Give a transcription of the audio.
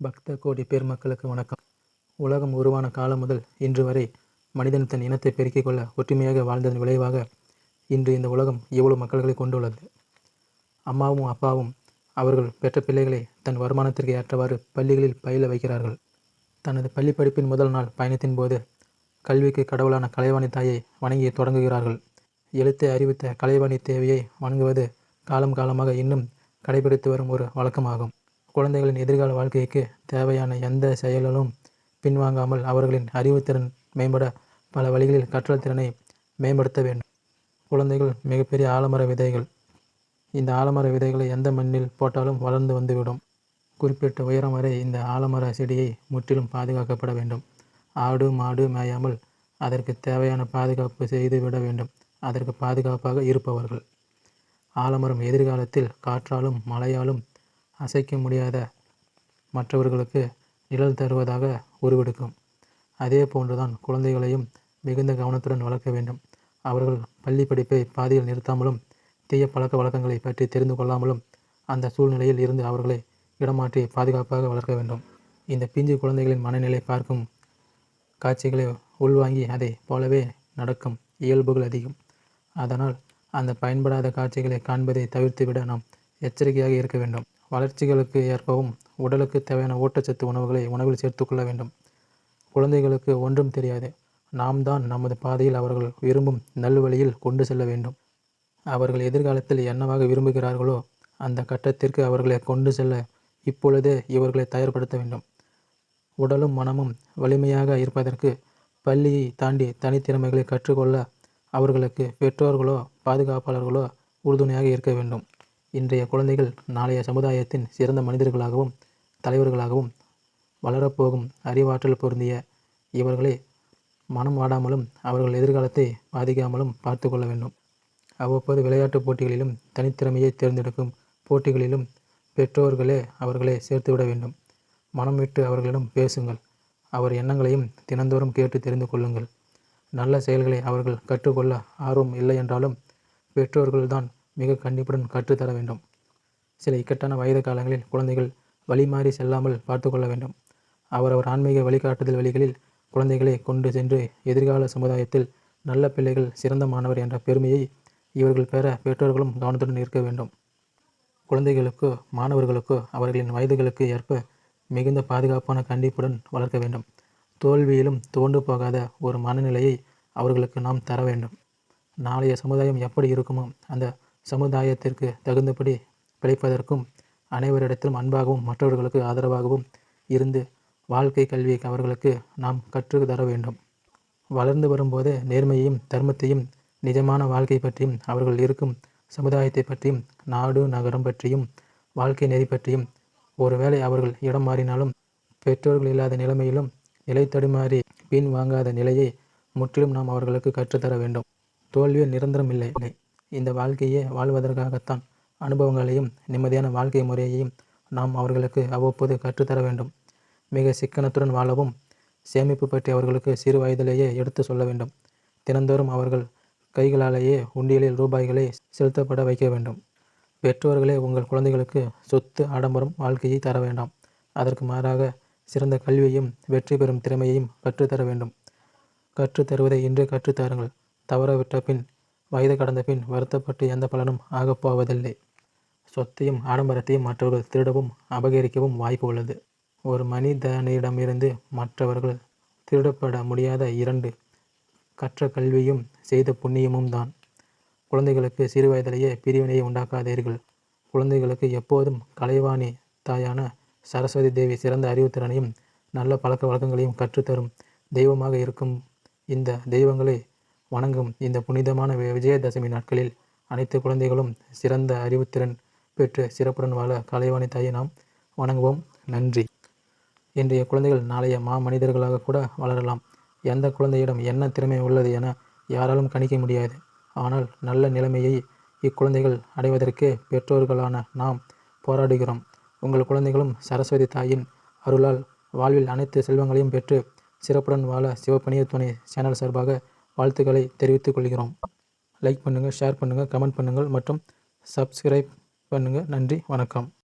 பக்த கோடி பெருமக்களுக்கு வணக்கம். உலகம் உருவான காலம் முதல் இன்று வரை மனிதன் தன் இனத்தை பெருக்கிக் கொள்ள ஒற்றுமையாக வாழ்ந்ததன் விளைவாக இன்று இந்த உலகம் இவ்வளவு மக்கள்களை கொண்டுள்ளது. அம்மாவும் அப்பாவும் அவர்கள் பெற்ற பிள்ளைகளை தன் வருமானத்திற்கு ஏற்றவாறு பள்ளிகளில் பயில வைக்கிறார்கள். தனது பள்ளி படிப்பின் முதல் நாள் பயணத்தின் போது கல்விக்கு கடவுளான கலைவாணி தாயை வணங்கி தொடங்குகிறார்கள். எழுத்தை அறிவித்த கலைவாணி தேவியை வணங்குவது காலம் காலமாக இன்னும் கடைபிடித்து வரும் ஒரு வழக்கமாகும். குழந்தைகளின் எதிர்கால வாழ்க்கைக்கு தேவையான எந்த செயலிலும் பின்வாங்காமல் அவர்களின் அறிவுத்திறன் மேம்பட பல வழிகளில் கற்றல் திறனை மேம்படுத்த வேண்டும். குழந்தைகள் மிகப்பெரிய ஆலமர விதைகள். இந்த ஆலமர விதைகளை எந்த மண்ணில் போட்டாலும் வளர்ந்து வந்துவிடும். குறிப்பிட்ட உயரம் வரை இந்த ஆலமர செடியை முற்றிலும் பாதுகாக்கப்பட வேண்டும். ஆடு மாடு மேயாமல் அதற்கு தேவையான பாதுகாப்பு செய்து விட வேண்டும். அதற்கு பாதுகாப்பாக இருப்பவர்கள். ஆலமரம் எதிர்காலத்தில் காற்றாலும் மழையாலும் அசைக்க முடியாத மற்றவர்களுக்கு நிழல் தருவதாக உருவெடுக்கும். அதே போன்றுதான் குழந்தைகளையும் மிகுந்த கவனத்துடன் வளர்க்க வேண்டும். அவர்கள் பள்ளி படிப்பை பாதியில் நிறுத்தாமலும் தீய பழக்க வழக்கங்களை பற்றி தெரிந்து கொள்ளாமலும் அந்த சூழ்நிலையில் இருந்து அவர்களை இடமாற்றி பாதுகாப்பாக வளர்க்க வேண்டும். இந்த பிஞ்சு குழந்தைகளின் மனநிலை பார்க்கும் காட்சிகளை உள்வாங்கி அதை போலவே நடக்கும் இயல்புகள் அதிகம். அதனால் அந்த பயன்படாத காட்சிகளை காண்பதை தவிர்த்துவிட நாம் எச்சரிக்கையாக இருக்க வேண்டும். வளர்ச்சிகளுக்கு ஏற்பவும் உடலுக்கு தேவையான ஊட்டச்சத்து உணவுகளை உணவில் சேர்த்துக்கொள்ள வேண்டும். குழந்தைகளுக்கு ஒன்றும் தெரியாது. நாம் தான் நமது பாதையில் அவர்கள் விரும்பும் நல்வழியில் கொண்டு செல்ல வேண்டும். அவர்கள் எதிர்காலத்தில் என்னவாக விரும்புகிறார்களோ அந்த கட்டத்திற்கு அவர்களை கொண்டு செல்ல இப்பொழுதே இவர்களை தயார்படுத்த வேண்டும். உடலும் மனமும் வலிமையாக இருப்பதற்கு பள்ளியை தாண்டி தனித்திறமைகளை கற்றுக்கொள்ள அவர்களுக்கு பெற்றோர்களோ பாதுகாப்பாளர்களோ உறுதுணையாக இருக்க வேண்டும். இன்றைய குழந்தைகள் நாளைய சமுதாயத்தின் சிறந்த மனிதர்களாகவும் தலைவர்களாகவும் வளரப்போகும் அறிவாற்றல் பொருந்திய இவர்களை மனம் வாடாமலும் அவர்கள் எதிர்காலத்தை பாதிக்காமலும் பார்த்து கொள்ள வேண்டும். அவ்வப்போது விளையாட்டுப் போட்டிகளிலும் தனித்திறமையை தேர்ந்தெடுக்கும் போட்டிகளிலும் பெற்றோர்களே அவர்களை சேர்த்துவிட வேண்டும். மனம் விட்டு அவர்களிடம் பேசுங்கள். அவர் எண்ணங்களையும் தினந்தோறும் கேட்டு தெரிந்து கொள்ளுங்கள். நல்ல செயல்களை அவர்கள் கற்றுக்கொள்ள ஆர்வம் இல்லை என்றாலும் பெற்றோர்கள்தான் மிக கண்டிப்புடன் கற்றுத்தர வேண்டும். சில இக்கட்டான வயது காலங்களில் குழந்தைகள் வழி மாறி செல்லாமல் பார்த்து கொள்ள வேண்டும். அவரவர் ஆன்மீக வழிகாட்டுதல் வழிகளில் குழந்தைகளை கொண்டு சென்று எதிர்கால சமுதாயத்தில் நல்ல பிள்ளைகள் சிறந்த மாணவர் என்ற பெருமையை இவர்கள் பெற பெற்றோர்களும் கவனத்துடன் இருக்க வேண்டும். குழந்தைகளுக்கோ மாணவர்களுக்கோ அவர்களின் வயதுகளுக்கு ஏற்ப மிகுந்த பாதுகாப்பான கண்டிப்புடன் வளர்க்க வேண்டும். தோல்வியிலும் தோண்டு போகாத ஒரு மனநிலையை அவர்களுக்கு நாம் தர வேண்டும். நாளைய சமுதாயம் எப்படி இருக்குமோ அந்த சமுதாயத்திற்கு தகுந்தபடி பிழைப்பதற்கும் அனைவரிடத்திலும் அன்பாகவும் மற்றவர்களுக்கு ஆதரவாகவும் இருந்து வாழ்க்கை கல்வியை அவர்களுக்கு நாம் கற்று தர வேண்டும். வளர்ந்து வரும்போது நேர்மையையும் தர்மத்தையும் நிஜமான வாழ்க்கை பற்றியும் அவர்கள் இருக்கும் சமுதாயத்தை பற்றியும் நாடு நகரம் பற்றியும் வாழ்க்கை நெறி பற்றியும் ஒருவேளை அவர்கள் இடம் மாறினாலும் பெற்றோர்கள் இல்லாத நிலைமையிலும் நிலை தடுமாறி பின் வாங்காத நிலையை முற்றிலும் நாம் அவர்களுக்கு கற்றுத்தர வேண்டும். தோல்வியே நிரந்தரம் இல்லை. இந்த வாழ்க்கையே வாழ்வதற்காகத்தான் அனுபவங்களையும் நிம்மதியான வாழ்க்கை முறையையும் நாம் அவர்களுக்கு அவ்வப்போது கற்றுத்தர வேண்டும். மிக சிக்கனத்துடன் வாழவும் சேமிப்பு பற்றி அவர்களுக்கு சிறு வயதிலேயே எடுத்து சொல்ல வேண்டும். தினந்தோறும் அவர்கள் கைகளாலேயே உண்டியலில் ரூபாய்களை செலுத்தப்பட வைக்க வேண்டும். பெற்றோர்களே உங்கள் குழந்தைகளுக்கு சொத்து ஆடம்பரம் வாழ்க்கையை தர வேண்டாம். அதற்கு மாறாக சிறந்த கல்வியையும் வெற்றி பெறும் திறமையையும் கற்றுத்தர வேண்டும். கற்றுத்தருவதை இன்று கற்றுத்தாருங்கள் தவறவிட்ட பின் வயது கடந்த பின் வருத்தப்பட்டு எந்த பலனும் ஆகப்போவதில்லை. சொத்தையும் ஆடம்பரத்தையும் மற்றவர்கள் திருடவும் அபகரிக்கவும் வாய்ப்பு உள்ளது. ஒரு மனிதனிடமிருந்து மற்றவர்கள் திருடப்பட முடியாத இரண்டு கற்ற கல்வியும் செய்த புண்ணியமும் தான். குழந்தைகளுக்கு சிறு வயதிலேயே பிரிவினையை உண்டாக்காதீர்கள். குழந்தைகளுக்கு எப்போதும் கலைவாணி தாயான சரஸ்வதி தேவி சிறந்த அறிவுத்திறனையும் நல்ல பழக்க வழக்கங்களையும் கற்றுத்தரும் தெய்வமாக இருக்கும் இந்த தெய்வங்களை வணங்கும். இந்த புனிதமான விஜயதசமி நாட்களில் அனைத்து குழந்தைகளும் சிறந்த அறிவுத்திறன் பெற்று சிறப்புடன் வாழ கலைவாணி தாயை நாம் வணங்குவோம். நன்றி. இன்றைய குழந்தைகள் நாளைய மா மனிதர்களாக கூட வளரலாம். எந்த குழந்தையிடம் என்ன திறமை உள்ளது என யாராலும் கணிக்க முடியாது. ஆனால் நல்ல நிலைமையை இக்குழந்தைகள் அடைவதற்கே பெற்றோர்களான நாம் போராடுகிறோம். உங்கள் குழந்தைகளும் சரஸ்வதி தாயின் அருளால் வாழ்வில் அனைத்து செல்வங்களையும் பெற்று சிறப்புடன் வாழ சிவப்பணிய துணை சேனல் சார்பாக வாழ்த்துக்களை தெரிவித்துக் கொள்கிறோம். லைக் பண்ணுங்கள் ஷேர் பண்ணுங்கள் கமெண்ட் பண்ணுங்கள் மற்றும் சப்ஸ்கிரைப் பண்ணுங்கள் நன்றி வணக்கம்.